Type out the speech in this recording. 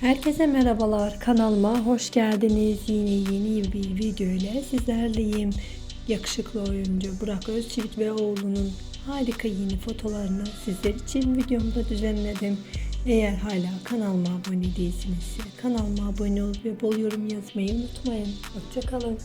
Herkese merhabalar. Kanalıma hoş geldiniz. Yine yeni bir video ile sizlerleyim. Yakışıklı oyuncu Burak Özçivit ve oğlunun harika yeni fotolarını sizler için videomda düzenledim. Eğer hala kanalıma abone değilsiniz kanalıma abone olup ve bol yorum yazmayı unutmayın. Hoşçakalın.